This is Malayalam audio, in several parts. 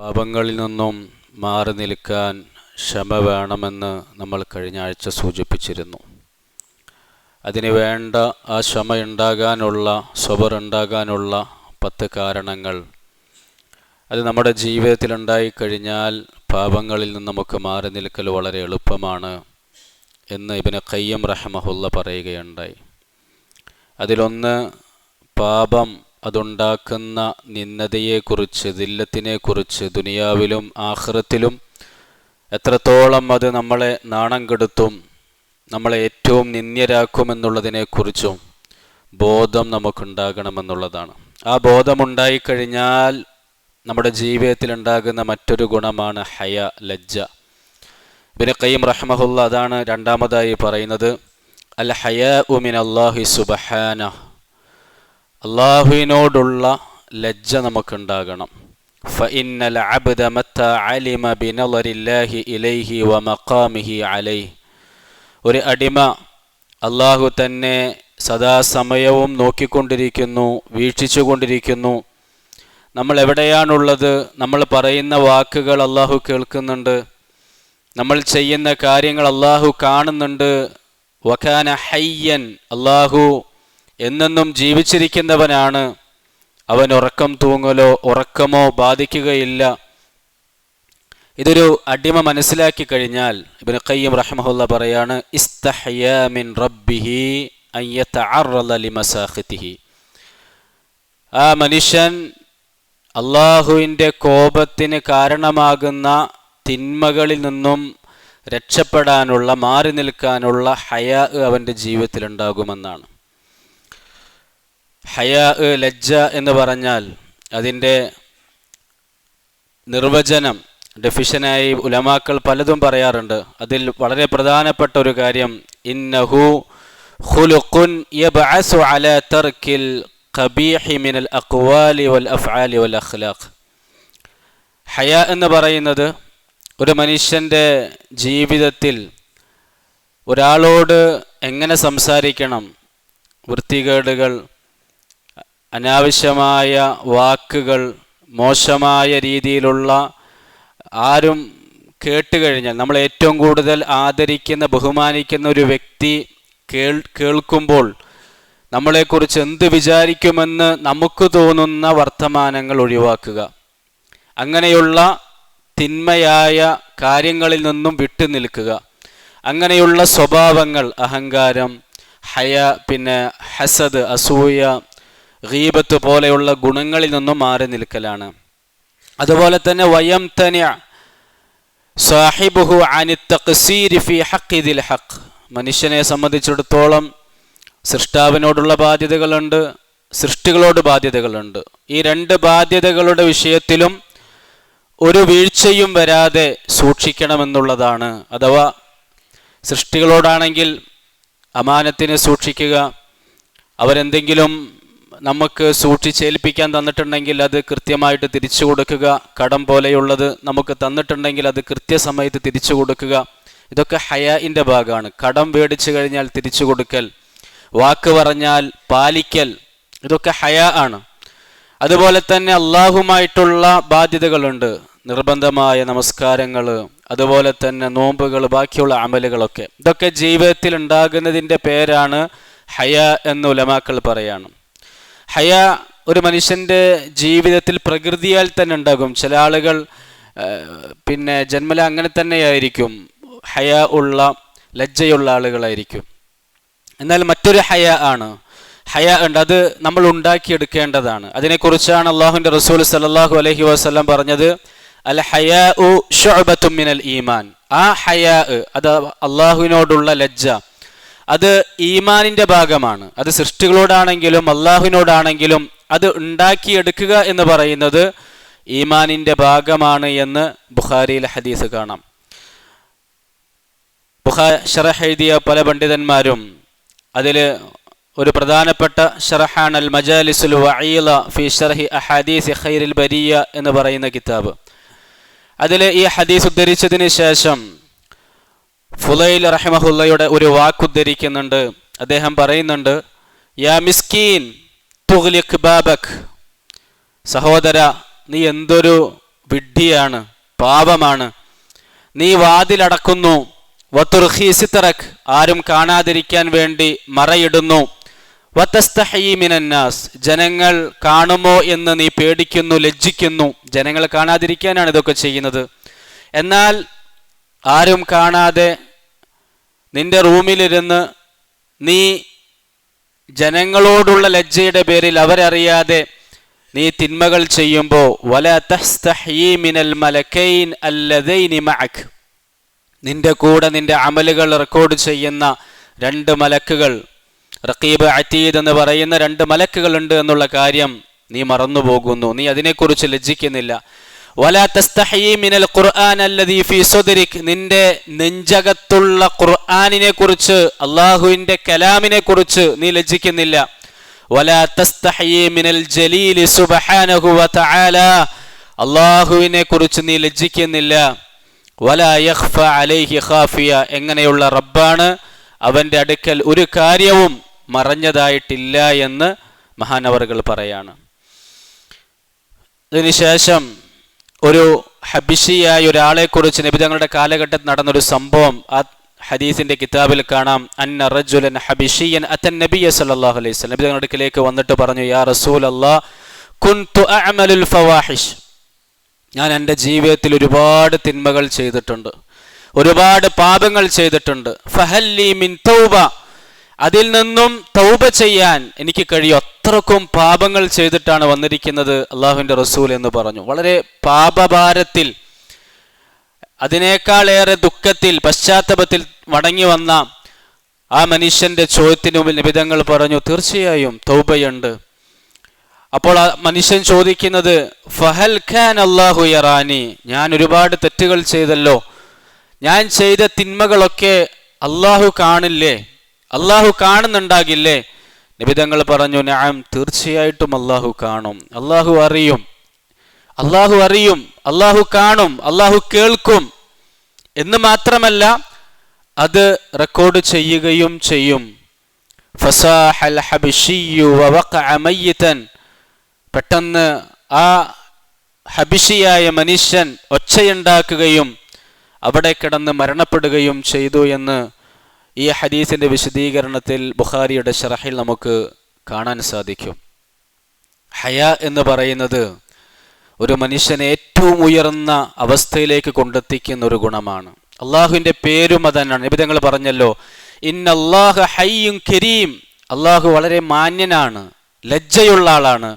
പാപങ്ങളിൽ നിന്നും മാറി നിൽക്കാൻ ക്ഷമ വേണമെന്ന് നമ്മൾ കഴിഞ്ഞ ആഴ്ച സൂചിപ്പിച്ചിരുന്നു. അതിന് വേണ്ട ആ ക്ഷമ ഉണ്ടാകാനുള്ള സ്വബർ ഉണ്ടാകാനുള്ള പത്ത് കാരണങ്ങൾ. അത് നമ്മുടെ ജീവിതത്തിൽ ഉണ്ടായിക്കഴിഞ്ഞാൽ പാപങ്ങളിൽ നിന്ന് നമുക്ക് മാറി നിൽക്കൽ വളരെ എളുപ്പമാണ് എന്ന് ഇബിന് കയ്യം റഹമഹുല്ല പറയുകയുണ്ടായി. അതിലൊന്ന് പാപം അതുണ്ടാക്കുന്ന നിന്നതയെക്കുറിച്ച് ദില്ലത്തിനെക്കുറിച്ച് ദുനിയാവിലും ആഹ്റത്തിലും എത്രത്തോളം അത് നമ്മളെ നാണം കെടുത്തും നമ്മളെ ഏറ്റവും നിന്ദ്യരാക്കുമെന്നുള്ളതിനെക്കുറിച്ചും ബോധം നമുക്കുണ്ടാകണമെന്നുള്ളതാണ്. ആ ബോധമുണ്ടായിക്കഴിഞ്ഞാൽ നമ്മുടെ ജീവിതത്തിൽ ഉണ്ടാകുന്ന മറ്റൊരു ഗുണമാണ് ഹയ ലജ്ജ. പിന്നെ കയ്യം റഹ്മഹുല്ല അതാണ് രണ്ടാമതായി പറയുന്നത് അൽ ഹയ ഉമിൻ അള്ളാഹി സുബഹാന അള്ളാഹുവിനോടുള്ള ലജ്ജ നമുക്കുണ്ടാകണം فإن العبد متى علم بنظر الله إليه ومقامه عليه ഒരു അടിമ അള്ളാഹു തന്നെ സദാസമയവും നോക്കിക്കൊണ്ടിരിക്കുന്നു വീക്ഷിച്ചുകൊണ്ടിരിക്കുന്നു നമ്മൾ എവിടെയാണുള്ളത് നമ്മൾ പറയുന്ന വാക്കുകൾ അള്ളാഹു കേൾക്കുന്നുണ്ട് നമ്മൾ ചെയ്യുന്ന കാര്യങ്ങൾ അള്ളാഹു കാണുന്നുണ്ട് വഖാന ഹയ്യൻ അള്ളാഹു എന്നെന്നും ജീവിച്ചിരിക്കുന്നവനാണ്. അവൻ ഉറക്കം തൂങ്ങലോ ഉറക്കമോ ബാധിക്കുകയില്ല. ഇതൊരു അടിമ മനസ്സിലാക്കി കഴിഞ്ഞാൽ ഇബിന് കയ്യം റഹ്മഹുല്ല പറയാണ് റബ്ബിഹി ആ മനുഷ്യൻ അള്ളാഹുവിന്റെ കോപത്തിന് കാരണമാകുന്ന തിന്മകളിൽ നിന്നും രക്ഷപ്പെടാനുള്ള മാറി നിൽക്കാനുള്ള ഹയാ അവന്റെ ജീവിതത്തിലുണ്ടാകുമെന്നാണ്. ഹയാ ലജ്ജ എന്ന് പറഞ്ഞാൽ അതിന്റെ നിർവചനം ഡെഫിഷനായി ഉലമാക്കൾ പലതും പറയാറുണ്ട്. അതിൽ വളരെ പ്രധാനപ്പെട്ട ഒരു കാര്യം ഇന്നഹു ഖുലുഖുൻ യബ്അസു അലാ തർക്കിൽ ഖബീഹി മിനൽ അഖ്വാലി വൽ അഫ്ആലി വൽ അഖ്ലാഖ്. ഹയ എന്ന് പറയുന്നത് ഒരു മനുഷ്യന്റെ ജീവിതത്തിൽ ഒരാളോട് എങ്ങനെ സംസാരിക്കണം വൃത്തികേടുകൾ അനാവശ്യമായ വാക്കുകൾ മോശമായ രീതിയിലുള്ള ആരും കേട്ടുകഴിഞ്ഞാൽ നമ്മൾ ഏറ്റവും കൂടുതൽ ആദരിക്കുന്ന ബഹുമാനിക്കുന്ന ഒരു വ്യക്തി കേൾ കേൾക്കുമ്പോൾ നമ്മളെക്കുറിച്ച് എന്ത് വിചാരിക്കുമെന്ന് നമുക്ക് തോന്നുന്ന വർത്തമാനങ്ങൾ ഒഴിവാക്കുക. അങ്ങനെയുള്ള തിന്മയായ കാര്യങ്ങളിൽ നിന്നും വിട്ടു നിൽക്കുക. അങ്ങനെയുള്ള സ്വഭാവങ്ങൾ അഹങ്കാരം ഹയ പിന്നെ ഹസദ് അസൂയ ഗീബത്ത് പോലെയുള്ള ഗുണങ്ങളിൽ നിന്നും മാറി നിൽക്കലാണ്. അതുപോലെ തന്നെ വയം തന്നെ സാഹിബുഹു അനിത്തഖ്സീരി ഫി ഹഖിദിൽ ഹഖ്. മനുഷ്യനെ സംബന്ധിച്ചിടത്തോളം സൃഷ്ടാവിനോടുള്ള ബാധ്യതകളുണ്ട് സൃഷ്ടികളോട് ബാധ്യതകളുണ്ട്. ഈ രണ്ട് ബാധ്യതകളുടെ വിഷയത്തിലും ഒരു വീഴ്ചയും വരാതെ സൂക്ഷിക്കണമെന്നുള്ളതാണ്. അഥവാ സൃഷ്ടികളോടാണെങ്കിൽ അമാനത്തിന് സൂക്ഷിക്കുക അവരെന്തെങ്കിലും നമുക്ക് സൂക്ഷിച്ചേൽപ്പിക്കാൻ തന്നിട്ടുണ്ടെങ്കിൽ അത് കൃത്യമായിട്ട് തിരിച്ചു കൊടുക്കുക. കടം പോലെയുള്ളത് നമുക്ക് തന്നിട്ടുണ്ടെങ്കിൽ അത് കൃത്യസമയത്ത് തിരിച്ചു കൊടുക്കുക. ഇതൊക്കെ ഹയാഇന്റെ ഭാഗമാണ്. കടം മേടിച്ചു കഴിഞ്ഞാൽ തിരിച്ചു കൊടുക്കൽ. വാക്ക് പറഞ്ഞാൽ പാലിക്കൽ. ഇതൊക്കെ ഹയാ ആണ്. അതുപോലെ തന്നെ അള്ളാഹുമായിട്ടുള്ള ബാധ്യതകളുണ്ട്. നിർബന്ധമായ നമസ്കാരങ്ങൾ അതുപോലെ തന്നെ നോമ്പുകൾ ബാക്കിയുള്ള അമലുകളൊക്കെ. ഇതൊക്കെ ജീവിതത്തിൽ ഉണ്ടാകുന്നതിന്റെ പേരാണ് ഹയ എന്ന് ഉലമാക്കൾ പറയാണ്. ഹയ ഒരു മനുഷ്യന്റെ ജീവിതത്തിൽ പ്രകൃതിയാൽ തന്നെ ഉണ്ടാകും. ചില ആളുകൾ പിന്നെ ജന്മല അങ്ങനെ തന്നെയായിരിക്കും. ഹയ ഉള്ള ലജ്ജയുള്ള ആളുകളായിരിക്കും. എന്നാൽ മറ്റൊരു ഹയ ആണ്. ഹയ ഉണ്ട് അത് നമ്മൾ ഉണ്ടാക്കിയെടുക്കേണ്ടതാണ്. അതിനെക്കുറിച്ചാണ് അള്ളാഹുവിന്റെ റസൂൽ സല്ലാഹു അലഹി വസ്ലം പറഞ്ഞത് അൽ ഹയ ഉ ഷുഅബത്തും മിനൽ ഈമാൻ. ആ ഹയാ അത് അള്ളാഹുവിനോടുള്ള ലജ്ജ. അത് ഈമാനിന്റെ ഭാഗമാണ്. അത് സൃഷ്ടികളോടാണെങ്കിലും അള്ളാഹുവിനോടാണെങ്കിലും അത് ഉണ്ടാക്കിയെടുക്കുക എന്ന് പറയുന്നത് ഈമാനിന്റെ ഭാഗമാണ് എന്ന് ബുഹാരിയിൽ ഹദീസ് കാണാം. ബുഖാ ഷറഹ് എഴുതിയ പല പണ്ഡിതന്മാരും അതിൽ ഒരു പ്രധാനപ്പെട്ട ഷറഹാൻ അൽ മജാലിസുൽ വഈല ഫി ഷർഹി അഹാദീസ് ഖൈറിൽ ബരിയ എന്ന് പറയുന്ന കിതാബ്. അതിൽ ഈ ഹദീസ് ഉദ്ധരിച്ചതിന് ശേഷം ഫുലൈൽ റഹിമഹുല്ലയുടെ ഒരു വാക്കുദ്ധരിക്കുന്നുണ്ട് അദ്ദേഹം പറയുന്നുണ്ട് യാ മിസ്കീൻ തുഗ്ലിഖ് ബാബക്. സഹോദര നീ എന്തൊരു വിഡ്ഢിയാണ് പാപമാണ്. നീ വാതിലടക്കുന്നു വത്തുർഹീസിത്തറക് ആരും കാണാതിരിക്കാൻ വേണ്ടി മറയിടുന്നു. വത്തസ്തഹീമിനന്നാസ് ജനങ്ങൾ കാണുമോ എന്ന് നീ പേടിക്കുന്നു ലജ്ജിക്കുന്നു. ജനങ്ങൾ കാണാതിരിക്കാനാണ് ഇതൊക്കെ ചെയ്യുന്നത്. എന്നാൽ ആരും കാണാതെ നിന്റെ റൂമിലിരുന്ന് നീ ജനങ്ങളോടുള്ള ലജ്ജയുടെ പേരിൽ അവരറിയാതെ നീ തിന്മകൾ ചെയ്യുമ്പോൾ വല മിനൽ നിന്റെ കൂടെ നിന്റെ അമലുകൾ റെക്കോർഡ് ചെയ്യുന്ന രണ്ട് മലക്കുകൾ റക്കീബ് അറ്റീദ് എന്ന് പറയുന്ന രണ്ട് മലക്കുകളുണ്ട് എന്നുള്ള കാര്യം നീ മറന്നു പോകുന്നു നീ അതിനെക്കുറിച്ച് ലജ്ജിക്കുന്നില്ല. ഫീ നിന്റെ നെഞ്ചകത്തുള്ള ഖുർആനിനെ കുറിച്ച് അള്ളാഹുവിന്റെ കലാമിനെ കുറിച്ച് നീ ലജ്ജിക്കുന്നില്ല. വലാ ജലീലി സുബ്ഹാനഹു വതആല. അള്ളാഹുവിനെ കുറിച്ച് നീ ലജ്ജിക്കുന്നില്ല. വലാ അലൈഹി ഖാഫിയ. എങ്ങനെയുള്ള റബ്ബാണ് അവന്റെ അടുക്കൽ ഒരു കാര്യവും മറഞ്ഞതായിട്ടില്ല എന്ന് മഹാനവറുകൾ പറയാണ്. ഇതിനുശേഷം ഒരു ഹബിഷിയായ ഒരാളെ കുറിച്ച് നബിതങ്ങളുടെ കാലഘട്ടത്തിൽ നടന്നൊരു സംഭവം ആ ഹദീസിന്റെ കിതാബിൽ കാണാം. അന്ന റജുലൻ ഹബിഷിയൻ അത്തൻ നബിയ സല്ലല്ലാഹു അലൈഹി വസല്ലം. നബിതങ്ങളുടെ അടുക്കിലേക്ക് വന്നിട്ട് പറഞ്ഞു യാ റസൂൽ അല്ലാഹ് കുൻതു ഫവാഹിഷ്. ഞാൻ എന്റെ ജീവിതത്തിൽ ഒരുപാട് തിന്മകൾ ചെയ്തിട്ടുണ്ട് ഒരുപാട് പാപങ്ങൾ ചെയ്തിട്ടുണ്ട്. ഫഹല്ലി മിൻ തൗബ അതിൽ നിന്നും തൗബ ചെയ്യാൻ എനിക്ക് കഴിയും. അത്രക്കും പാപങ്ങൾ ചെയ്തിട്ടാണ് വന്നിരിക്കുന്നത് അള്ളാഹുവിന്റെ റസൂൽ എന്ന് പറഞ്ഞു. വളരെ പാപഭാരത്തിൽ അതിനേക്കാളേറെ ദുഃഖത്തിൽ പശ്ചാത്തലത്തിൽ മടങ്ങി വന്ന ആ മനുഷ്യന്റെ ചോദ്യത്തിന് മുമ്പിൽ നിബിധങ്ങൾ പറഞ്ഞു തീർച്ചയായും തൗബയുണ്ട്. അപ്പോൾ ആ മനുഷ്യൻ ചോദിക്കുന്നത് ഫഹൽ ഖാൻ അള്ളാഹു യറാനി? ഞാൻ ഒരുപാട് തെറ്റുകൾ ചെയ്തല്ലോ. ഞാൻ ചെയ്ത തിന്മകളൊക്കെ അള്ളാഹു കാണില്ലേ? അള്ളാഹു കാണുന്നുണ്ടാകില്ലേ? നിബിതങ്ങൾ പറഞ്ഞു ഞാൻ തീർച്ചയായിട്ടും അള്ളാഹു കാണും. അള്ളാഹു അറിയും. അള്ളാഹു അറിയും. അള്ളാഹു കാണും. അള്ളാഹു കേൾക്കും. എന്ന് മാത്രമല്ല അത് റെക്കോർഡ് ചെയ്യുകയും ചെയ്യും. പെട്ടെന്ന് ആ ഹബിഷിയായ മനുഷ്യൻ ഒച്ചയുണ്ടാക്കുകയും അവിടെ കിടന്ന് മരണപ്പെടുകയും ചെയ്തു എന്ന് ഈ ഹദീസിന്റെ വിശദീകരണത്തിൽ ബുഖാരിയുടെ ഷറഹിൽ നമുക്ക് കാണാൻ സാധിക്കും. ഹയ എന്ന് പറയുന്നത് ഒരു മനുഷ്യനെ ഏറ്റവും ഉയർന്ന അവസ്ഥയിലേക്ക് കൊണ്ടെത്തിക്കുന്ന ഒരു ഗുണമാണ്. അള്ളാഹുവിന്റെ പേരും അതന്നാണ്. നിബിധങ്ങൾ പറഞ്ഞല്ലോ ഇന്നല്ലാഹ ഹയ്യും കരീം. അള്ളാഹു വളരെ മാന്യനാണ് ലജ്ജയുള്ള ആളാണ്.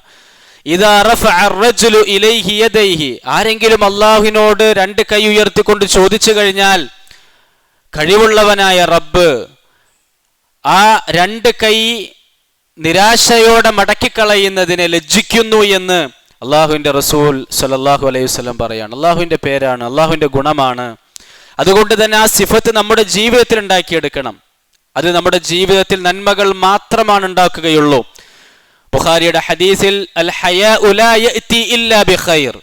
ഇലൈഹി ആരെങ്കിലും അള്ളാഹുവിനോട് രണ്ട് കൈ ഉയർത്തിക്കൊണ്ട് ചോദിച്ചു കഴിഞ്ഞാൽ കഴിവുള്ളവനായ റബ്ബ് ആ രണ്ട് കൈ നിരാശയോടെ മടക്കിക്കളയുന്നതിനെ ലജ്ജിക്കുന്നു എന്ന് അള്ളാഹുവിന്റെ റസൂൽ സലല്ലാഹു അലൈഹി വസ്ലം പറയാണ്. അള്ളാഹുവിന്റെ പേരാണ് അള്ളാഹുവിന്റെ ഗുണമാണ്. അതുകൊണ്ട് തന്നെ ആ സിഫത്ത് നമ്മുടെ ജീവിതത്തിൽ ഉണ്ടാക്കിയെടുക്കണം. അത് നമ്മുടെ ജീവിതത്തിൽ നന്മകൾ മാത്രമാണ് ഉണ്ടാക്കുകയുള്ളൂ. ബുഖാരിയുടെ ഹദീസിൽ അൽ ഹയാ യഅ്തി ഇല്ലാ ബിഖൈർ.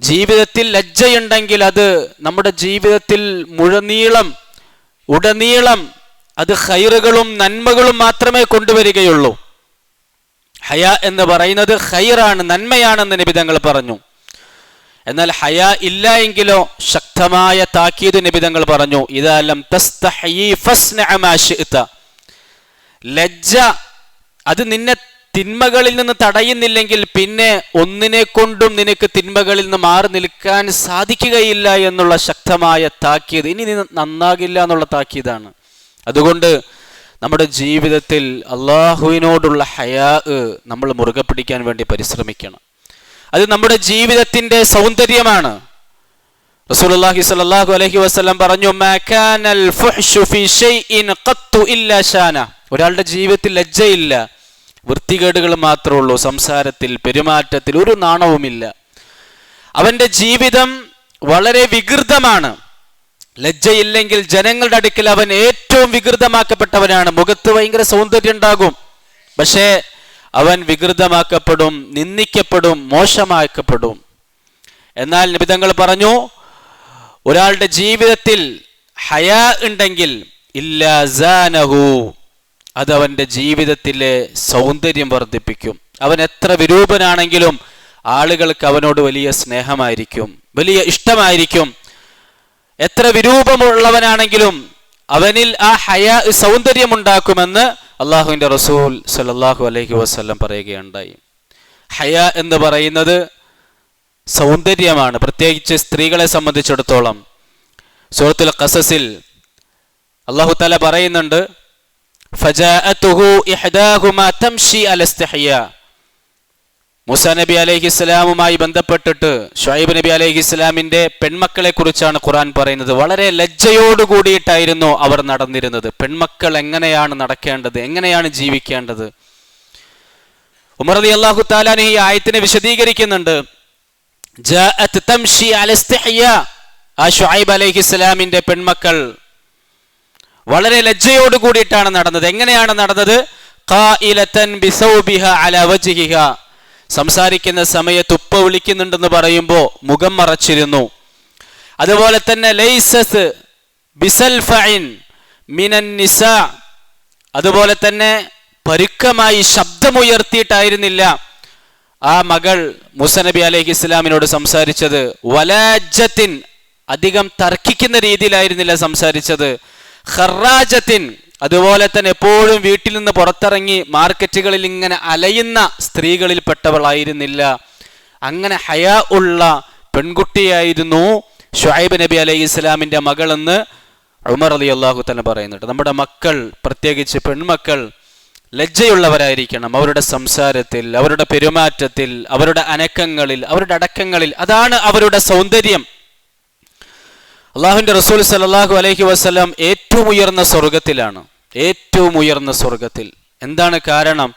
ജീവിതത്തിൽ ലജ്ജയുണ്ടെങ്കിൽ അത് നമ്മുടെ ജീവിതത്തിൽ മുഴനീളം ഉടനീളം അത് ഹൈറുകളും നന്മകളും മാത്രമേ കൊണ്ടുവരികയുള്ളൂ. ഹയ എന്ന് പറയുന്നത് ഹൈറാണ് നന്മയാണെന്ന് നിബിതങ്ങൾ പറഞ്ഞു. എന്നാൽ ഹയ ഇല്ല എങ്കിലോ ശക്തമായ താക്കീത് നിബിതങ്ങൾ പറഞ്ഞു. ഇതാലം ലജ്ജ അത് നിന്നെ തിന്മകളിൽ നിന്ന് തടയുന്നില്ലെങ്കിൽ പിന്നെ ഒന്നിനെ കൊണ്ടും നിനക്ക് തിന്മകളിൽ നിന്ന് മാറി നിൽക്കാൻ സാധിക്കുകയില്ല എന്നുള്ള ശക്തമായ താക്കീത്. ഇനി നീ നന്നാകില്ല എന്നുള്ള താക്കീതാണ്. അതുകൊണ്ട് നമ്മുടെ ജീവിതത്തിൽ അള്ളാഹുവിനോടുള്ള ഹയാ നമ്മൾ മുറുകെ പിടിക്കാൻ വേണ്ടി പരിശ്രമിക്കണം. അത് നമ്മുടെ ജീവിതത്തിന്റെ സൗന്ദര്യമാണ്. റസൂലുള്ളാഹി സ്വല്ലല്ലാഹു അലൈഹി വസല്ലം പറഞ്ഞു മകാനൽ ഫുഹ്ഷു ഫീ ഷൈഇൻ ഖത്തു ഇല്ലാ ഷാന. ഒരാളുടെ ജീവിതത്തിൽ ലജ്ജയില്ല. വൃത്തികേടുകൾ മാത്രമേ ഉള്ളൂ സംസാരത്തിൽ പെരുമാറ്റത്തിൽ ഒരു നാണവുമില്ല. അവന്റെ ജീവിതം വളരെ വികൃതമാണ്. ലജ്ജയില്ലെങ്കിൽ ജനങ്ങളുടെ അടുക്കൽ അവൻ ഏറ്റവും വികൃതമാക്കപ്പെട്ടവനാണ്. മുഖത്ത് ഭയങ്കര സൗന്ദര്യം ഉണ്ടാകും. പക്ഷേ അവൻ വികൃതമാക്കപ്പെടും നിന്ദിക്കപ്പെടും മോശമാക്കപ്പെടും. എന്നാൽ നിബിതങ്ങൾ പറഞ്ഞു ഒരാളുടെ ജീവിതത്തിൽ ഹയാ ഉണ്ടെങ്കിൽ ഇല്ലാസാനഹു അത് അവന്റെ ജീവിതത്തിലെ സൗന്ദര്യം വർദ്ധിപ്പിക്കും. അവൻ എത്ര വിരൂപനാണെങ്കിലും ആളുകൾക്ക് അവനോട് വലിയ സ്നേഹമായിരിക്കും വലിയ ഇഷ്ടമായിരിക്കും. എത്ര വിരൂപമുള്ളവനാണെങ്കിലും അവനിൽ ആ ഹയ സൗന്ദര്യമുണ്ടാക്കുമെന്ന് അള്ളാഹുവിന്റെ റസൂൽ സല്ലല്ലാഹു അലൈഹി വസല്ലം പറയുകയുണ്ടായി. ഹയ എന്ന് പറയുന്നത് സൗന്ദര്യമാണ് പ്രത്യേകിച്ച് സ്ത്രീകളെ സംബന്ധിച്ചിടത്തോളം. സൂറത്തുൽ കസസിൽ അള്ളാഹു തല പറയുന്നുണ്ട് മൂസ നബി അലൈഹി ഇസ്ലാമുമായി ബന്ധപ്പെട്ടിട്ട് ഷുഹൈബ് നബി അലൈഹി ഇസ്ലാമിന്റെ പെൺമക്കളെ കുറിച്ചാണ് ഖുറാൻ പറയുന്നത്. വളരെ ലജ്ജയോട് കൂടിയിട്ടായിരുന്നു അവർ നടന്നിരുന്നത്. പെൺമക്കൾ എങ്ങനെയാണ് നടക്കേണ്ടത്? എങ്ങനെയാണ് ജീവിക്കേണ്ടത്? ഉമർ അലി അള്ളാഹു താലാൻ ഈ ആയത്തിനെ വിശദീകരിക്കുന്നുണ്ട്. ആ ഷുഹൈബ് അലൈഹി ഇസ്ലാമിന്റെ പെൺമക്കൾ വളരെ ലജ്ജയോട് കൂടിയിട്ടാണ് നടന്നത്. എങ്ങനെയാണ് നടന്നത്? സംസാരിക്കുന്ന സമയത്ത് ഉപ്പ വിളിക്കുന്നുണ്ടെന്ന് പറയുമ്പോൾ മുഖം മറച്ചിരുന്നു. അതുപോലെ തന്നെ ലൈസസ് ബിസൽഫൈൻ അതുപോലെ തന്നെ പരുക്കമായി ശബ്ദമുയർത്തിയിട്ടായിരുന്നില്ല ആ മകൾ മുസനബി അലൈഹി ഇസ്ലാമിനോട് സംസാരിച്ചത്. വലാജത്തിൻ അധികം തർക്കിക്കുന്ന രീതിയിലായിരുന്നില്ല സംസാരിച്ചത്. ഖറാജത്തിൻ അതുപോലെ തന്നെ എപ്പോഴും വീട്ടിൽ നിന്ന് പുറത്തിറങ്ങി മാർക്കറ്റുകളിൽ ഇങ്ങനെ അലയുന്ന സ്ത്രീകളിൽപ്പെട്ടവളായിരുന്നില്ല. അങ്ങനെ ഹയ ഉള്ള പെൺകുട്ടിയായിരുന്നു ഷുഹൈബ് നബി അലൈഹി ഇസ്ലാമിന്റെ മകളെന്ന് ഉമർ അലി അള്ളാഹു തന്നെ പറയുന്നുണ്ട്. നമ്മുടെ മക്കൾ പ്രത്യേകിച്ച് പെൺമക്കൾ ലജ്ജയുള്ളവരായിരിക്കണം. അവരുടെ സംസാരത്തിൽ അവരുടെ പെരുമാറ്റത്തിൽ അവരുടെ അനക്കങ്ങളിൽ അവരുടെ അടക്കങ്ങളിൽ. അതാണ് അവരുടെ സൗന്ദര്യം. അള്ളാഹുവിന്റെ റസൂൽ സലാഹു അലഹി വസ്ലം ഏറ്റവും ഉയർന്ന സ്വർഗത്തിലാണ് ഏറ്റവും ഉയർന്ന സ്വർഗത്തിൽ എന്താണ് കാരണം?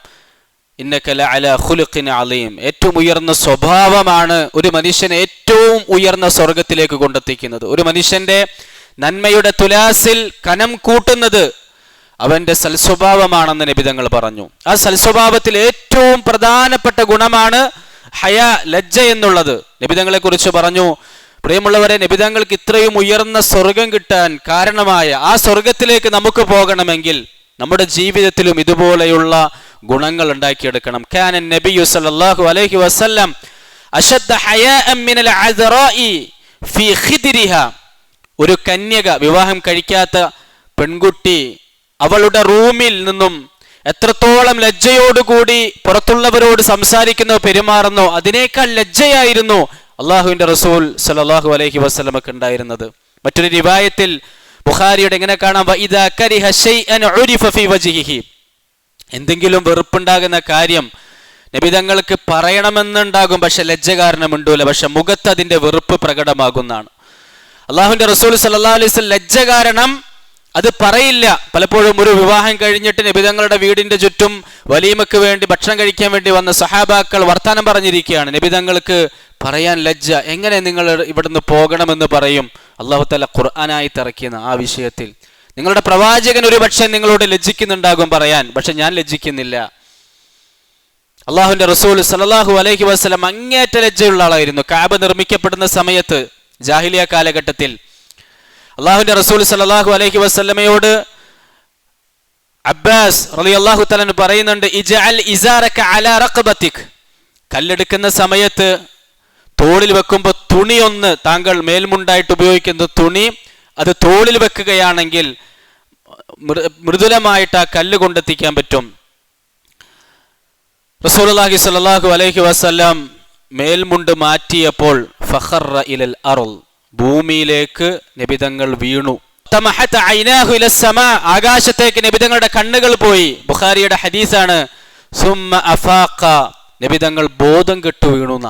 ഇന്നക്കല അല ഖുലുഖിൻ അലീം. ഏറ്റവും ഉയർന്ന സ്വഭാവമാണ് ഒരു മനുഷ്യനെ ഏറ്റവും ഉയർന്ന സ്വർഗത്തിലേക്ക് കൊണ്ടെത്തിക്കുന്നത്. ഒരു മനുഷ്യന്റെ നന്മയുടെ തുലാസിൽ കനം കൂട്ടുന്നത് അവന്റെ സൽസ്വഭാവമാണെന്ന് നിബിതങ്ങൾ പറഞ്ഞു. ആ സൽസ്വഭാവത്തിൽ ഏറ്റവും പ്രധാനപ്പെട്ട ഗുണമാണ് ഹയ ലജ്ജ എന്നുള്ളത്. നിബിതങ്ങളെ കുറിച്ച് പറഞ്ഞു പ്രിയമുള്ളവരെ നിബിതങ്ങൾക്ക് ഇത്രയും ഉയർന്ന സ്വർഗം കിട്ടാൻ കാരണമായ ആ സ്വർഗത്തിലേക്ക് നമുക്ക് പോകണമെങ്കിൽ നമ്മുടെ ജീവിതത്തിലും ഇതുപോലെയുള്ള ഗുണങ്ങൾ ഉണ്ടാക്കിയെടുക്കണം. കാനൻ നബി സല്ലല്ലാഹു അലൈഹി വസല്ലം ഹയാഅൻ മിനൽ ഫീ ഒരു കന്യക വിവാഹം കഴിക്കാത്ത പെൺകുട്ടി അവളുടെ റൂമിൽ നിന്നും എത്രത്തോളം ലജ്ജയോടുകൂടി പുറത്തുള്ളവരോട് സംസാരിക്കുന്നോ പെരുമാറുന്നോ അതിനേക്കാൾ ലജ്ജയായിരുന്നു അള്ളാഹുവിന്റെ റസൂൽ സല്ലല്ലാഹു അലൈഹി വസ്ലമൊക്കെ ഉണ്ടായിരുന്നത്. മറ്റൊരു രിവായത്തിൽ ബുഖാരിയുടെ എങ്ങനെ കാണാം? എന്തെങ്കിലും വെറുപ്പുണ്ടാകുന്ന കാര്യം നബിതങ്ങൾക്ക് പറയണമെന്നുണ്ടാകും പക്ഷെ ലജ്ജ കാരണം ഉണ്ടൂല പക്ഷെ മുഖത്ത് അതിന്റെ വെറുപ്പ് പ്രകടമാകുന്നതാണ്. അള്ളാഹുവിന്റെ റസൂൽ സല്ലാ അലൈസ് ലജ്ജ കാരണം അത് പറയില്ല. പലപ്പോഴും ഒരു വിവാഹം കഴിഞ്ഞിട്ട് നബിതങ്ങളുടെ വീടിന്റെ ചുറ്റും വലീമക്ക് വേണ്ടി ഭക്ഷണം കഴിക്കാൻ വേണ്ടി വന്ന സഹാബാക്കൾ വർത്താനം പറഞ്ഞിരിക്കുകയാണ്. നബിതങ്ങൾക്ക് പറയാൻ ലജ്ജ. എങ്ങനെ നിങ്ങൾ ഇവിടുന്ന് പോകണമെന്ന് പറയും? അള്ളാഹു തല ഖുർആനായി തിറക്കിയെന്ന് ആ വിഷയത്തിൽ. നിങ്ങളുടെ പ്രവാചകൻ ഒരു പക്ഷേ നിങ്ങളോട് ലജ്ജിക്കുന്നുണ്ടാകും പറയാൻ. പക്ഷെ ഞാൻ ലജ്ജിക്കുന്നില്ല. അള്ളാഹുവിന്റെ റസൂൽ സലാഹു അലൈഹി വസ്ലം അങ്ങേറ്റ ലജ്ജയുള്ള ആളായിരുന്നു. കാബ് നിർമ്മിക്കപ്പെടുന്ന സമയത്ത് ജാഹിലിയ കാലഘട്ടത്തിൽ അള്ളാഹുവിന്റെ റസൂൽ സലാഹു അലൈഹി വസ്ലമയോട് അബ്ബാസ് റലി അള്ളാഹു തലൻ പറയുന്നുണ്ട് കല്ലെടുക്കുന്ന സമയത്ത് തോളിൽ വെക്കുമ്പോൾ തുണി ഒന്ന് താങ്കൾ മേൽമുണ്ടായിട്ട് ഉപയോഗിക്കുന്ന തുണി അത് തോളിൽ വെക്കുകയാണെങ്കിൽ മൃദുലമായിട്ട് ആ കല്ല് കൊണ്ടെത്തിക്കാൻ പറ്റും. റസൂലുള്ളാഹി സ്വല്ലല്ലാഹു അലൈഹി വസല്ലം മേൽമുണ്ട് മാറ്റിയപ്പോൾ ഫഹർ ഇലൽ അറുൾ ഭൂമിയിലേക്ക് നിബിതങ്ങൾ വീണു. ആകാശത്തേക്ക് നിബിതങ്ങളുടെ കണ്ണുകൾ പോയി. ബുഖാരിയുടെ ഹദീസാണ് സുമ്മ അഫാഖ നബിതങ്ങൾ ബോധം കെട്ടു വീണുന്ന.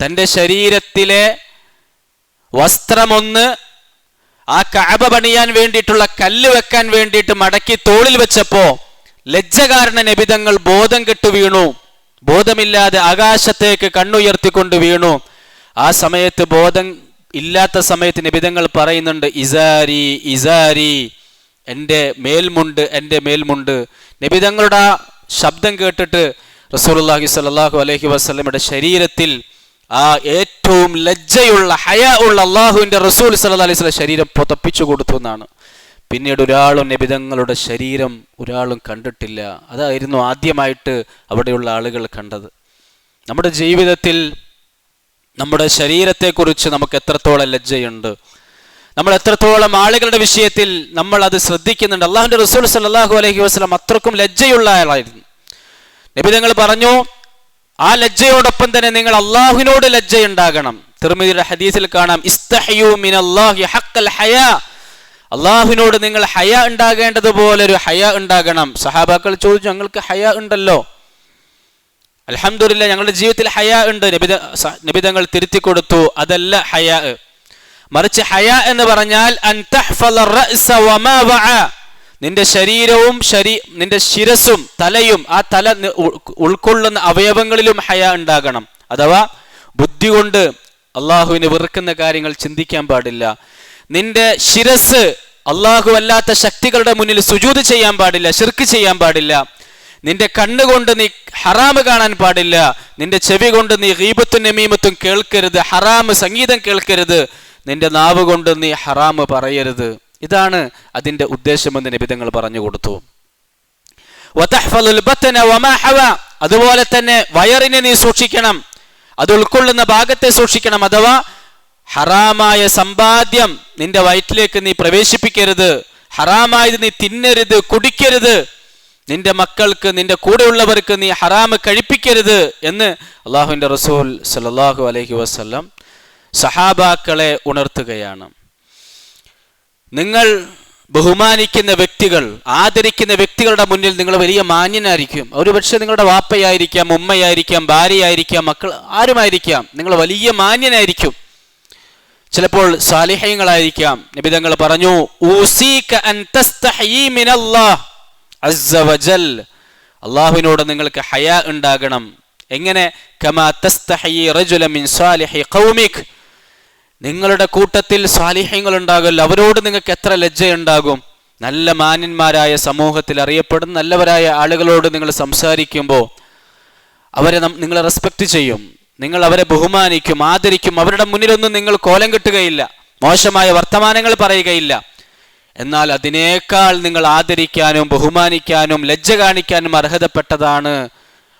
തന്റെ ശരീരത്തിലെ വസ്ത്രമൊന്ന് ആ കഅബ പണിയാൻ വേണ്ടിയിട്ടുള്ള കല്ല് വെക്കാൻ വേണ്ടിയിട്ട് മടക്കി തോളിൽ വെച്ചപ്പോ ലജ്ജ കാരണം നബിതങ്ങൾ ബോധം കെട്ടു വീണു. ബോധമില്ലാതെ ആകാശത്തേക്ക് കണ്ണുയർത്തിക്കൊണ്ട് വീണു. ആ സമയത്ത് ബോധം ഇല്ലാത്ത സമയത്ത് നിബിതങ്ങൾ പറയുന്നുണ്ട് ഇസാരി ഇസാരി എന്റെ മേൽമുണ്ട് എന്റെ മേൽമുണ്ട്. നിബിതങ്ങളുടെ ശബ്ദം കേട്ടിട്ട് റസൂലുള്ളാഹി സ്വല്ലല്ലാഹു അലൈഹി വസല്ലമയുടെ ശരീരത്തിൽ ആ ഏറ്റവും ലജ്ജയുള്ള ഹയ ഉള്ള അള്ളാഹുവിന്റെ റസൂൽ സല്ലാ അലൈഹി വസല്ലം ശരീരം പൊതപ്പിച്ചു കൊടുത്തു എന്നാണ്. പിന്നീട് ഒരാളും നിബിതങ്ങളുടെ ശരീരം ഒരാളും കണ്ടിട്ടില്ല. അതായിരുന്നു ആദ്യമായിട്ട് അവിടെയുള്ള ആളുകൾ കണ്ടത്. നമ്മുടെ ജീവിതത്തിൽ നമ്മുടെ ശരീരത്തെക്കുറിച്ച് നമുക്ക് എത്രത്തോളം ലജ്ജയുണ്ട്. നമ്മൾ എത്രത്തോളം ആളുകളുടെ വിഷയത്തിൽ നമ്മൾ അത് ശ്രദ്ധിക്കുന്നുണ്ട്. അള്ളാഹുന്റെ റസൂൽ സല്ലാഹു അലഹി വസ്ലം അത്രക്കും ലജ്ജയുള്ള ആളായിരുന്നു. നബി നിങ്ങൾ പറഞ്ഞു ആ ലജ്ജയോടൊപ്പം തന്നെ നിങ്ങൾ അള്ളാഹുവിനോട് ലജ്ജയുണ്ടാകണം. തിരുമതിയുടെ ഹദീസിൽ കാണാം അള്ളാഹുവിനോട് നിങ്ങൾ ഹയ ഉണ്ടാകേണ്ടതുപോലെ ഒരു ഹയ ഉണ്ടാകണം. സഹാബാക്കൾ ചോദിച്ചു ഞങ്ങൾക്ക് ഹയ ഉണ്ടല്ലോ. അലഹമില്ല ഞങ്ങളുടെ ജീവിതത്തിൽ ഹയാ ഉണ്ട്. നബിത നബിതങ്ങൾ തിരുത്തി കൊടുത്തു. അതല്ല ഹയാ. മറിച്ച് ഹയാ എന്ന് പറഞ്ഞാൽ. നിന്റെ ശരീരവും ശരീ നിന്റെ ശിരസും തലയും ആ തല ഉൾക്കൊള്ളുന്ന അവയവങ്ങളിലും ഹയ ഉണ്ടാകണം. അഥവാ ബുദ്ധി കൊണ്ട് അള്ളാഹുവിന് വെറുക്കുന്ന കാര്യങ്ങൾ ചിന്തിക്കാൻ പാടില്ല. നിന്റെ ശിരസ് അള്ളാഹു അല്ലാത്ത ശക്തികളുടെ മുന്നിൽ സുജൂത് ചെയ്യാൻ പാടില്ല ശിർക്ക് ചെയ്യാൻ പാടില്ല. നിന്റെ കണ്ണുകൊണ്ട് നീ ഹറാമ് കാണാൻ പാടില്ല. നിന്റെ ചെവി കൊണ്ട് നീ ഹീബത്തും നമീമത്തും കേൾക്കരുത്. ഹറാമ് സംഗീതം കേൾക്കരുത്. നിന്റെ നാവ് കൊണ്ട് നീ ഹറാമ് പറയരുത്. ഇതാണ് അതിന്റെ ഉദ്ദേശമെന്ന് നിബിതങ്ങൾ പറഞ്ഞു കൊടുത്തു. അതുപോലെ തന്നെ വയറിനെ നീ സൂക്ഷിക്കണം. അത് ഉൾക്കൊള്ളുന്ന ഭാഗത്തെ സൂക്ഷിക്കണം അഥവാ ഹറാമായ സമ്പാദ്യം നിന്റെ വയറ്റിലേക്ക് നീ പ്രവേശിപ്പിക്കരുത്. ഹറാമായത് നീ തിന്നരുത് കുടിക്കരുത്. നിന്റെ മക്കൾക്ക് നിന്റെ കൂടെയുള്ളവർക്ക് നീ ഹറാമ് കഴിപ്പിക്കരുത് എന്ന് അള്ളാഹുവിന്റെ റസൂൽ സല്ലല്ലാഹു അലഹി വസല്ലം സഹാബാക്കളെ ഉണർത്തുകയാണ്. നിങ്ങൾ ബഹുമാനിക്കുന്ന വ്യക്തികൾ ആദരിക്കുന്ന വ്യക്തികളുടെ മുന്നിൽ നിങ്ങൾ വലിയ മാന്യനായിരിക്കും. ഒരുപക്ഷെ നിങ്ങളുടെ വാപ്പയായിരിക്കാം ഉമ്മയായിരിക്കാം ഭാര്യയായിരിക്കാം മക്കൾ ആരുമായിരിക്കാം നിങ്ങൾ വലിയ മാന്യനായിരിക്കും. ചിലപ്പോൾ സാലിഹ്യങ്ങളായിരിക്കാം നിബിതങ്ങൾ പറഞ്ഞു "ഊസീക അൻ മിനല്ലാഹ്. അസ്സ വജൽ." അള്ളാഹുവിനോട് നിങ്ങൾക്ക് ഹയ ഉണ്ടാകണം. എങ്ങനെ? കമാ മിൻ സാലിഹി നിങ്ങളുടെ കൂട്ടത്തിൽ സ്വാലിഹ്യങ്ങൾ ഉണ്ടാകുമല്ലോ അവരോട് നിങ്ങൾക്ക് എത്ര ലജ്ജയുണ്ടാകും? നല്ല മാന്യന്മാരായ സമൂഹത്തിൽ അറിയപ്പെടുന്ന നല്ലവരായ ആളുകളോട് നിങ്ങൾ സംസാരിക്കുമ്പോൾ അവരെ നിങ്ങളെ റെസ്പെക്റ്റ് ചെയ്യും. നിങ്ങൾ അവരെ ബഹുമാനിക്കും ആദരിക്കും. അവരുടെ മുന്നിലൊന്നും നിങ്ങൾ കോലം കെട്ടുകയില്ല. മോശമായ വർത്തമാനങ്ങൾ പറയുകയില്ല. എന്നാൽ അതിനേക്കാൾ നിങ്ങൾ ആദരിക്കാനും ബഹുമാനിക്കാനും ലജ്ജ കാണിക്കാനും അർഹതപ്പെട്ടതാണ്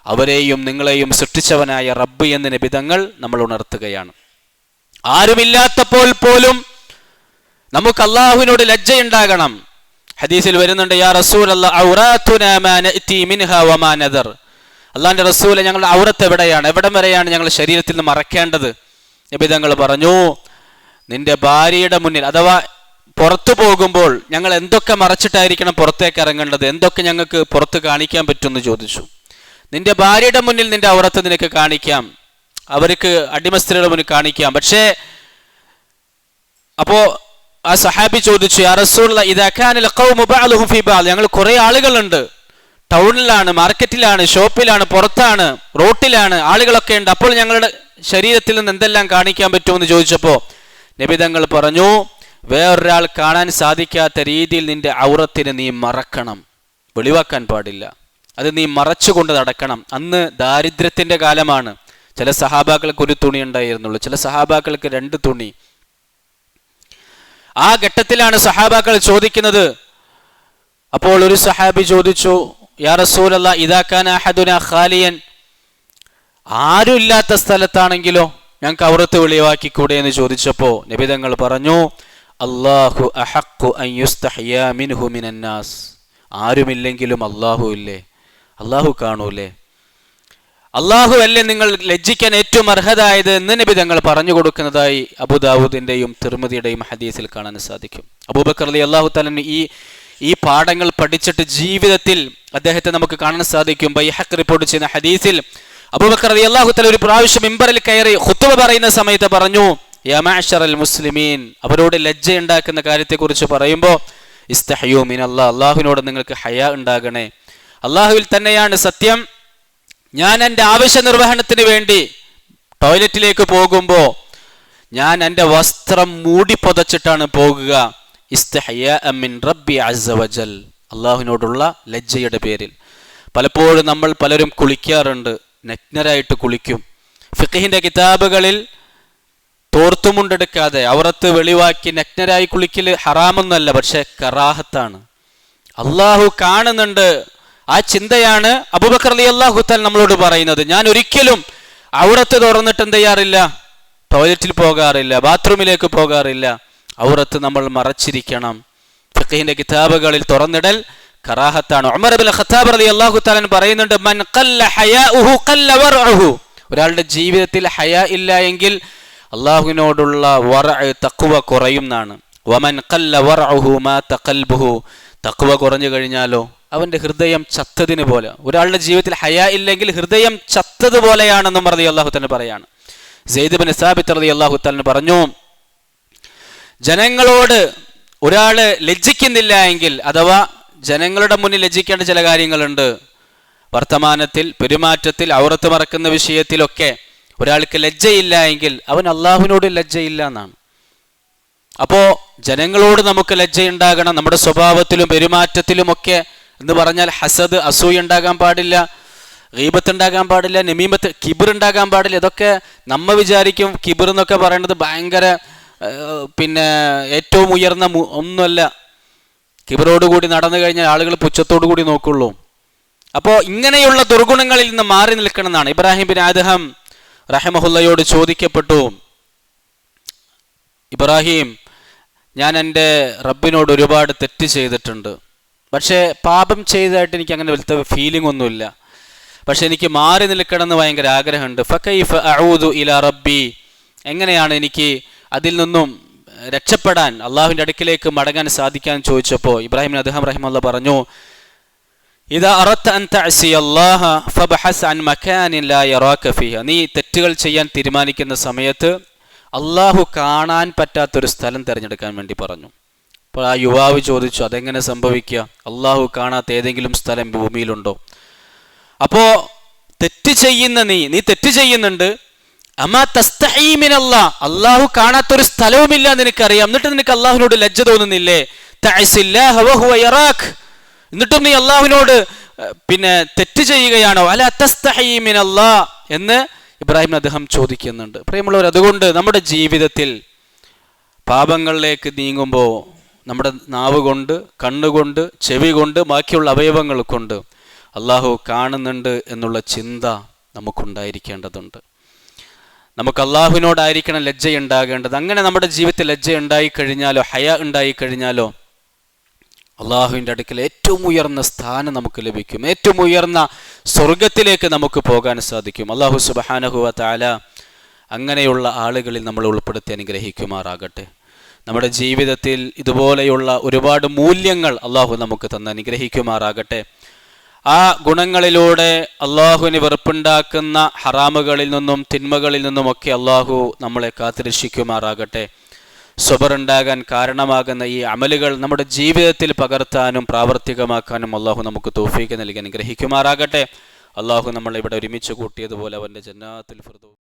അവരെയും നിങ്ങളെയും സൃഷ്ടിച്ചവനായ റബ്ബ് എന്ന നിബിതങ്ങൾ നമ്മൾ ഉണർത്തുകയാണ്. ആരുമില്ലാത്തപ്പോൾ പോലും നമുക്ക് അള്ളാഹുവിനോട് ലജ്ജയുണ്ടാകണം. ഹദീസിൽ വരുന്നുണ്ട് യാ റസൂൽ അള്ളാഹിന്റെ റസൂല ഞങ്ങളുടെ ഔറത്ത് എവിടെയാണ്? എവിടെ വരെയാണ് ഞങ്ങൾ ശരീരത്തിൽ നിന്ന് മറക്കേണ്ടത്? നിബിതങ്ങൾ പറഞ്ഞു നിന്റെ ഭാര്യയുടെ മുന്നിൽ അഥവാ പുറത്തു പോകുമ്പോൾ ഞങ്ങൾ എന്തൊക്കെ മറച്ചിട്ടായിരിക്കണം പുറത്തേക്ക് ഇറങ്ങേണ്ടത്? എന്തൊക്കെ ഞങ്ങൾക്ക് പുറത്ത് കാണിക്കാൻ പറ്റുമെന്ന് ചോദിച്ചു. നിന്റെ ഭാര്യയുടെ മുന്നിൽ നിന്റെ ഔറത്ത് നിനക്ക് കാണിക്കാം. അവർക്ക് അടിമസ്ത്രീയുടെ മുന്നിൽ കാണിക്കാം. പക്ഷേ അപ്പോ ആ സഹാബി ചോദിച്ചു ആ റസൂള്ള ഇദാ കാനൽ ഖൗമു ബഅ്ലുഹും ഫീ ബഅ്ദ്." ഞങ്ങൾ കുറെ ആളുകളുണ്ട്. ടൗണിലാണ് മാർക്കറ്റിലാണ് ഷോപ്പിലാണ് പുറത്താണ് റോട്ടിലാണ് ആളുകളൊക്കെ ഉണ്ട്. അപ്പോൾ ഞങ്ങളുടെ ശരീരത്തിൽ നിന്ന് എന്തെല്ലാം കാണിക്കാൻ പറ്റുമെന്ന് ചോദിച്ചപ്പോൾ നിബിതങ്ങൾ പറഞ്ഞു വേറൊരാൾ കാണാൻ സാധിക്കാത്ത രീതിയിൽ നിന്റെ ഔറത്തിന് നീ മറക്കണം. വെളിവാക്കാൻ പാടില്ല. അത് നീ മറച്ചുകൊണ്ട് നടക്കണം. അന്ന് ദാരിദ്ര്യത്തിന്റെ കാലമാണ്. ചില സഹാബാക്കൾക്ക് ഒരു തുണി ഉണ്ടായിരുന്നുള്ളൂ. ചില സഹാബാക്കൾക്ക് രണ്ട് തുണി. ആ ഘട്ടത്തിലാണ് സഹാബാക്കൾ ചോദിക്കുന്നത്. അപ്പോൾ ഒരു സഹാബി ചോദിച്ചു യാ റസൂലല്ല ഇതാക്കാൻ അഹദുന ഖാലിയൻ. ആരുമില്ലാത്ത സ്ഥലത്താണെങ്കിലോ ഞങ്ങൾക്ക് അവർത്ത് വെളിവാക്കിക്കൂടെ എന്ന് ചോദിച്ചപ്പോ നബിതങ്ങൾ പറഞ്ഞു അള്ളാഹു അഹക്കു അൻ യുസ്തഹ്യാ മിൻഹു മിനന്നാസ്. ആരുമില്ലെങ്കിലും അള്ളാഹു ഇല്ലേ? അള്ളാഹു കാണൂലേ? അള്ളാഹു അല്ലേ നിങ്ങൾ ലജ്ജിക്കാൻ ഏറ്റവും അർഹതായത് എന്ന് നബി തങ്ങൾ പറഞ്ഞു കൊടുക്കുന്നതായി അബുദാവൂദിന്റെയും തിരുമതിയുടെയും ഹദീസിൽ കാണാൻ സാധിക്കും. അബൂബക്കർ അലി അള്ളാഹു തലന് ഈ ഈ പാഠങ്ങൾ പഠിച്ചിട്ട് ജീവിതത്തിൽ അദ്ദേഹത്തെ നമുക്ക് കാണാൻ സാധിക്കും. ബൈഹക്ക് റിപ്പോർട്ട് ചെയ്യുന്ന ഹദീസിൽ അബൂബക്കർ അലി അള്ളാഹു തല ഒരു പ്രാവശ്യം മിമ്പറിൽ കയറി ഹുത്തുവ പറയുന്ന സമയത്ത് പറഞ്ഞു യമാഷറൽ മുസ്ലിമീൻ. അവരോട് ലജ്ജ ഉണ്ടാക്കുന്ന കാര്യത്തെക്കുറിച്ച് പറയുമ്പോൾ ഇസ്തഹയോ മീൻ അള്ളാഹ് അള്ളാഹുവിനോട് നിങ്ങൾക്ക് ഹയ ഉണ്ടാകണേ. അള്ളാഹുവിൽ തന്നെയാണ് സത്യം. ഞാൻ എന്റെ ആവശ്യ നിർവഹണത്തിന് വേണ്ടി ടോയ്ലറ്റിലേക്ക് പോകുമ്പോൾ ഞാൻ എന്റെ വസ്ത്രം മൂടി പുതച്ചിട്ടാണ് പോകുക. ഇസ്തഹയ റബ്ബി അസവജൽ വജൽ. അള്ളാഹുവിനോടുള്ള ലജ്ജയുടെ പേരിൽ. പലപ്പോഴും നമ്മൾ പലരും കുളിക്കാറുണ്ട്. നഗ്നരായിട്ട് കുളിക്കും. ഫിഖഹിന്റെ കിതാബുകളിൽ തോർത്തുമുണ്ടെടുക്കാതെ അവറത്ത് വെളിവാക്കി നഗ്നരായി കുളിക്കൽ ഹറാമൊന്നല്ല പക്ഷെ കറാഹത്താണ്. അള്ളാഹു കാണുന്നുണ്ട്. ആ ചിന്തയാണ് അബുബക്കർ അലി അള്ളാഹു താൻ നമ്മളോട് പറയുന്നത്. ഞാൻ ഒരിക്കലും ഔറത്ത് തുറന്നിട്ട് എന്ത് ചെയ്യാറില്ല? ടോയ്ലറ്റിൽ പോകാറില്ല ബാത്റൂമിലേക്ക് പോകാറില്ല. ഔറത്ത് നമ്മൾ മറച്ചിരിക്കണം. ഫിഖിന്റെ കിതാബുകളിൽ തുറന്നിടൽ കറാഹത്താണ്. ഉമർ ബിൻ ഖത്താബ് റളിയല്ലാഹു തആല പറയുന്നുണ്ട് മൻ ഒരാളുടെ ജീവിതത്തിൽ ഹയാ ഇല്ല എങ്കിൽ അള്ളാഹുവിനോടുള്ള വറ തക്കുവ കുറയുന്നാണ് വമൻ കല്ല വറഉഹു മാ തക്കൽബുഹു തഖ്വ കുറഞ്ഞു കഴിഞ്ഞാലോ? അവന്റെ ഹൃദയം ചത്തതിന് പോലെ. ഒരാളുടെ ജീവിതത്തിൽ ഹയാ ഇല്ലെങ്കിൽ ഹൃദയം ചത്തതുപോലെയാണെന്നും പറഞ്ഞു അള്ളാഹു തന്നെ പറയാണ്. സെയ്ദ് ബിൻ സാബിത്ത് റതി അള്ളാഹു തന്നെ പറഞ്ഞു ജനങ്ങളോട് ഒരാൾ ലജ്ജിക്കുന്നില്ല എങ്കിൽ അഥവാ ജനങ്ങളുടെ മുന്നിൽ ലജ്ജിക്കേണ്ട ചില കാര്യങ്ങളുണ്ട്. വർത്തമാനത്തിൽ പെരുമാറ്റത്തിൽ ഔറത്ത് മറക്കുന്ന വിഷയത്തിലൊക്കെ ഒരാൾക്ക് ലജ്ജയില്ല എങ്കിൽ അവൻ അള്ളാഹുവിനോട് ലജ്ജയില്ല എന്നാണ്. അപ്പോ ജനങ്ങളോട് നമുക്ക് ലജ്ജയുണ്ടാകണം. നമ്മുടെ സ്വഭാവത്തിലും പെരുമാറ്റത്തിലും ഒക്കെ എന്ന് പറഞ്ഞാൽ ഹസദ് അസൂയ ഉണ്ടാകാൻ പാടില്ല റീബത്ത് ഉണ്ടാകാൻ പാടില്ല നമീമത്ത് കിബിർ ഉണ്ടാകാൻ പാടില്ല. ഇതൊക്കെ നമ്മ വിചാരിക്കും കിബിർ എന്നൊക്കെ പറയുന്നത് ഭയങ്കര പിന്നെ ഏറ്റവും ഉയർന്ന ഒന്നുമല്ല. കിബിറോട് കൂടി നടന്നു കഴിഞ്ഞാൽ ആളുകൾ പുച്ഛത്തോടു കൂടി നോക്കുള്ളൂ. അപ്പോൾ ഇങ്ങനെയുള്ള ദുർഗുണങ്ങളിൽ നിന്ന് മാറി നിൽക്കണമെന്നാണ് ഇബ്രാഹിം ബിൻ ആദഹം റഹമഹുല്ലയോട് ചോദിക്കപ്പെട്ടു ഇബ്രാഹിം ഞാൻ എന്റെ റബ്ബിനോട് ഒരുപാട് തെറ്റ് ചെയ്തിട്ടുണ്ട്. പക്ഷേ പാപം ചെയ്തതായിട്ട് എനിക്ക് അങ്ങനെ വലുത്ത ഫീലിംഗ് ഒന്നുമില്ല. പക്ഷെ എനിക്ക് മാറി നിൽക്കണമെന്ന് ഭയങ്കര ആഗ്രഹമുണ്ട്. ഫക്കൈഫ് അഊദു ഇല റബ്ബി. എങ്ങനെയാണ് എനിക്ക് അതിൽ നിന്നും രക്ഷപ്പെടാൻ അള്ളാഹുവിന്റെ അടുക്കിലേക്ക് മടങ്ങാൻ സാധിക്കാൻ ചോദിച്ചപ്പോൾ ഇബ്രാഹിം അദ്ദേഹം റഹിമല്ല പറഞ്ഞു ഇതാ നീ തെറ്റുകൾ ചെയ്യാൻ തീരുമാനിക്കുന്ന സമയത്ത് അള്ളാഹു കാണാൻ പറ്റാത്തൊരു സ്ഥലം തിരഞ്ഞെടുക്കാൻ വേണ്ടി പറഞ്ഞു. അപ്പോൾ ആ യുവാവ് ചോദിച്ചു അതെങ്ങനെ സംഭവിക്കുക അള്ളാഹു കാണാത്ത ഏതെങ്കിലും സ്ഥലം ഭൂമിയിലുണ്ടോ? അപ്പോ തെറ്റ് ചെയ്യുന്ന നീ നീ തെറ്റ് ചെയ്യുന്നുണ്ട്. അമാ തസ്തഈമിനല്ല അള്ളാഹു കാണാത്തൊരു സ്ഥലവുമില്ല നിനക്കറിയാം. എന്നിട്ട് നിനക്ക് അള്ളാഹുവിനോട് ലജ്ജ തോന്നുന്നില്ലേ? എന്നിട്ടും നീ അള്ളാഹുവിനോട് പിന്നെ തെറ്റ് ചെയ്യുകയാണോ? അല തസ്തഈമിനല്ലാ എന്ന് ഇബ്രാഹിം അദ്ദേഹം ചോദിക്കുന്നുണ്ട്. പ്രിയമുള്ളവർ അതുകൊണ്ട് നമ്മുടെ ജീവിതത്തിൽ പാപങ്ങളിലേക്ക് നീങ്ങുമ്പോൾ നമ്മുടെ നാവ് കൊണ്ട് കണ്ണുകൊണ്ട് ചെവി കൊണ്ട് ബാക്കിയുള്ള അവയവങ്ങൾ കൊണ്ട് അള്ളാഹു കാണുന്നുണ്ട് എന്നുള്ള ചിന്ത നമുക്കുണ്ടായിരിക്കേണ്ടതുണ്ട്. നമുക്ക് അള്ളാഹുവിനോടായിരിക്കണം ലജ്ജ ഉണ്ടാകേണ്ടത് അങ്ങനെ നമ്മുടെ ജീവിതത്തിൽ ലജ്ജ ഉണ്ടായി കഴിഞ്ഞാലോ ഹയ ഉണ്ടായി കഴിഞ്ഞാലോ അള്ളാഹുവിന്റെ അടുക്കൽ ഏറ്റവും ഉയർന്ന സ്ഥാനം നമുക്ക് ലഭിക്കും. ഏറ്റവും ഉയർന്ന സ്വർഗത്തിലേക്ക് നമുക്ക് പോകാൻ സാധിക്കും. അള്ളാഹു സുബഹാനഹുവ താല അങ്ങനെയുള്ള ആളുകളിൽ നമ്മൾ ഉൾപ്പെടുത്തി അനുഗ്രഹിക്കുമാറാകട്ടെ. നമ്മുടെ ജീവിതത്തിൽ ഇതുപോലെയുള്ള ഒരുപാട് മൂല്യങ്ങൾ അള്ളാഹു നമുക്ക് തന്ന് അനുഗ്രഹിക്കുമാറാകട്ടെ. ആ ഗുണങ്ങളിലൂടെ അള്ളാഹുവിന് വെറുപ്പുണ്ടാക്കുന്ന ഹറാമുകളിൽ നിന്നും തിന്മകളിൽ നിന്നുമൊക്കെ അള്ളാഹു നമ്മളെ കാത്തിരക്ഷിക്കുമാറാകട്ടെ. സ്വബറുണ്ടാകാൻ കാരണമാകുന്ന ഈ അമലുകൾ നമ്മുടെ ജീവിതത്തിൽ പകർത്താനും പ്രാവർത്തികമാക്കാനും അള്ളാഹു നമുക്ക് തോഫീക്ക് നൽകി അനുഗ്രഹിക്കുമാറാകട്ടെ. അള്ളാഹു നമ്മൾ ഇവിടെ ഒരുമിച്ച് കൂട്ടിയതുപോലെ അവന്റെ ജന്നാത്തിൽ ഫിർദൗസ്